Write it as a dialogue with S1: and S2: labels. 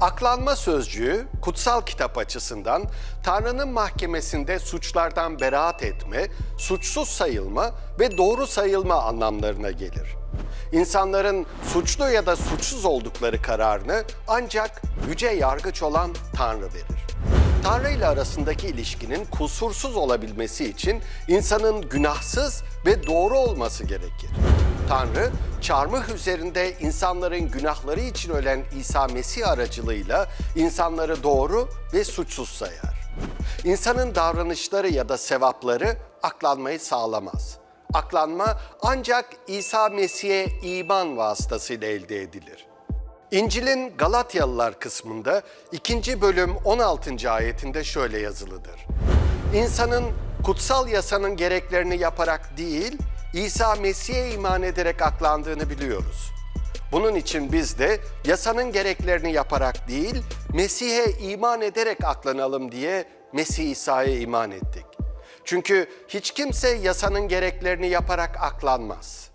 S1: Aklanma sözcüğü kutsal kitap açısından Tanrı'nın mahkemesinde suçlardan beraat etme, suçsuz sayılma ve doğru sayılma anlamlarına gelir. İnsanların suçlu ya da suçsuz oldukları kararını ancak yüce yargıç olan Tanrı verir. Tanrı ile arasındaki ilişkinin kusursuz olabilmesi için insanın günahsız ve doğru olması gerekir. Tanrı, çarmıh üzerinde insanların günahları için ölen İsa Mesih aracılığıyla insanları doğru ve suçsuz sayar. İnsanın davranışları ya da sevapları aklanmayı sağlamaz. Aklanma ancak İsa Mesih'e iman vasıtasıyla elde edilir. İncil'in Galatyalılar kısmında 2. bölüm 16. ayetinde şöyle yazılıdır. İnsanın kutsal yasanın gereklerini yaparak değil, İsa Mesih'e iman ederek aklandığını biliyoruz. Bunun için biz de yasanın gereklerini yaparak değil, Mesih'e iman ederek aklanalım diye Mesih İsa'ya iman ettik. Çünkü hiç kimse yasanın gereklerini yaparak aklanmaz.